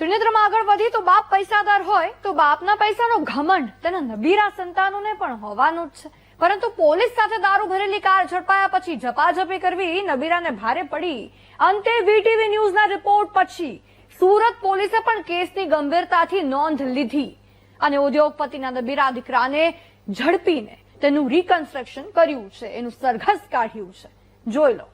ત્રિનેત્રમાં આગળ વધી તો બાપ પૈસાદાર હોય તો બાપના પૈસાનો ઘમંડ તેના નબીરા સંતાનોને પણ હોવાનું જ છે. પરંતુ પોલીસ સાથે દારૂ ભરેલી કાર ઝડપાયા પછી ઝપાઝપી કરવી નબીરાને ભારે પડી. અંતે વીટીવી ન્યૂઝના રિપોર્ટ પછી સુરત પોલીસે પણ કેસની ગંભીરતાથી નોંધ લીધી. અને ઉદ્યોગપતિના નબીરા દીકરાને ઝડપીને તેનું રિકન્સ્ટ્રક્શન કર્યું છે. એનું સરઘસ કાઢ્યું છે. જોઈ લો.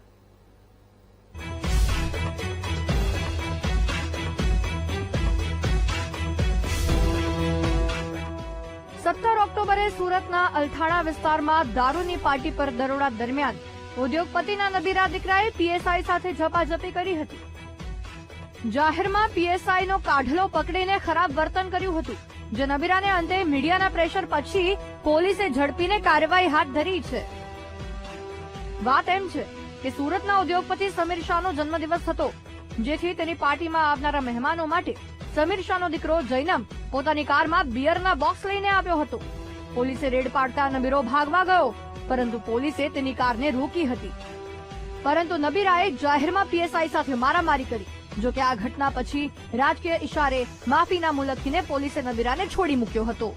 ઓક્ટોબરે સુરતના અલથાણા વિસ્તારમાં દારૂની પાર્ટી પર દરોડા દરમિયાન ઉદ્યોગપતિના નબીરા દીકરાએ પીએસઆઈ સાથે ઝપાઝપી કરી હતી. જાહેરમાં પીએસઆઈનો કાઢલો પકડીને ખરાબ વર્તન કર્યું હતું, જે નબીરાને અંતે મીડિયાના પ્રેશર પછી પોલીસે ઝડપીને કાર્યવાહી હાથ ધરી છે. વાત એમ છે કે સુરતના ઉદ્યોગપતિ સમીર શાહનો જન્મદિવસ હતો, જેથી તેની પાર્ટીમાં આવનારા મહેમાનો માટે સમીર શાહનો દીકરો જૈનમ પોતાની કારમાં બિયરના બોક્સ લઈને આવ્યો હતો. પોલીસે રેડ પાડતા નબીરો ભાગવા ગયો, પરંતુ પોલીસે તેની કારને રોકી હતી. પરંતુ નબીરાએ જાહેરમાં પીએસઆઈ સાથે મારામારી કરી, જો કે આ ઘટના પછી રાજકીય ઇશારે માફીના મુલકીને પોલીસે નબીરાને છોડી મૂક્યો હતો.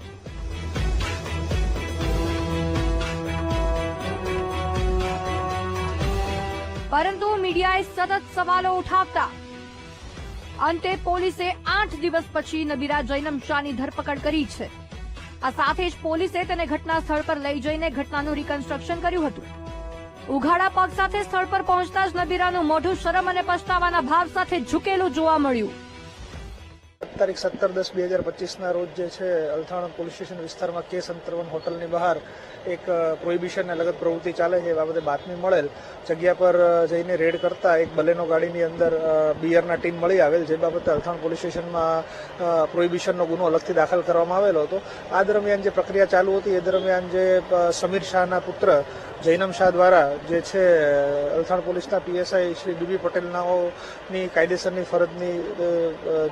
પરંતુ મીડિયાએ સતત સવાલો ઉઠાવતા, અંતે પોલીસે આઠ દિવસ પછી નબીરા જૈનમ શાહની ધરપકડ કરી છે. આ સાથે જ પોલીસે તેને ઘટના સ્થળ પર લઈ જઈને ઘટનાનું રિકન્સ્ટ્રક્શન કર્યું હતું. ઉઘાડા પગ સાથે સ્થળ પર પહોંચતા જ નબીરાનું મોઢું શરમ અને પછતાવાના ભાવ સાથે ઝૂકેલું જોવા મળ્યું. તારીખ સત્તર દસ બે હજાર પચીસના રોજ જે છે અલથાણ પોલીસ સ્ટેશન વિસ્તારમાં કે અંતર્વન હોટલની બહાર એક પ્રોહિબિશનને લગત પ્રવૃત્તિ ચાલે છે એ બાબતે બાતમી મળેલ. જગ્યા પર જઈને રેડ કરતા એક બલેનો ગાડીની અંદર બિયરના ટીમ મળી આવેલ જે બાબતે અલથાણ પોલીસ સ્ટેશનમાં પ્રોહિબિશનનો ગુનો અલગથી દાખલ કરવામાં આવેલો હતો. આ દરમિયાન જે પ્રક્રિયા ચાલુ હતી એ દરમિયાન જે સમીર શાહના પુત્ર જૈનમ શાહ દ્વારા જે છે અલથાણ પોલીસના પીએસઆઈ શ્રી બીબી પટેલનાઓની કાયદેસરની ફરજની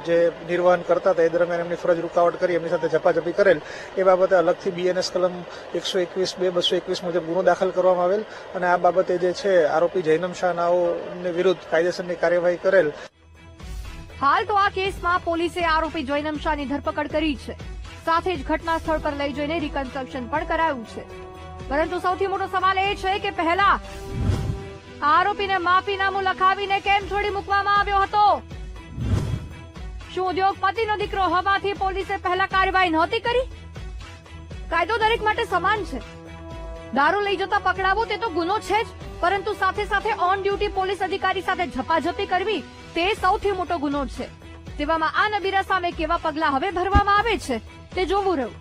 જે અ, જે કરતા હતા. એ દરમિયાન એમની ફરજ રૂકાવટ કરી, એમની સાથે ઝપાઝપી કરેલ. એ બાબતે અલગથી બીએનએસ કલમ એકસો એકવીસ, બે બસો એકવીસ મુજબ ગુનો દાખલ કરવામાં આવેલ અને આ બાબતે જે છે, આરોપી જૈનમ શાહનાઓની વિરુદ્ધ કાયદેસરની કાર્યવાહી કરેલ. હાલ તો આ કેસમાં પોલીસે આરોપી જૈનમ શાહની ધરપકડ કરી છે. સાથે જ ઘટના સ્થળ પર લઈ જઈને રિકન્સ્ટ્રક્શન પણ કરાયું છે. પરંતુ સૌથી મોટો સવાલ એ છે કે પહેલા આરોપીને માફીનામું લખાવીને કેમ છોડી મૂકવામાં આવ્યો હતો? શું ઉદ્યોગપતિનો દીકરો હોવાથી પોલીસે પહેલા કાર્યવાહી નહોતી કરી. કાયદો દરેક માટે સમાન છે. દારૂ લઈ જતા પકડાવો તે તો ગુનો છે જ, પરંતુ સાથે સાથે ઓન ડ્યુટી પોલીસ અધિકારી સાથે ઝપાઝપી કરવી તે સૌથી મોટો ગુનો છે. તેવામાં આ નબીરા સામે કેવા પગલા હવે ભરવામાં આવે છે તે જોવું રહ્યું.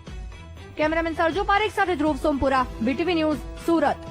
કેમેરામેન સરજુ પારેખ સાથે ધ્રુવ સોમપુરા બીટીવી ન્યૂઝ સુરત.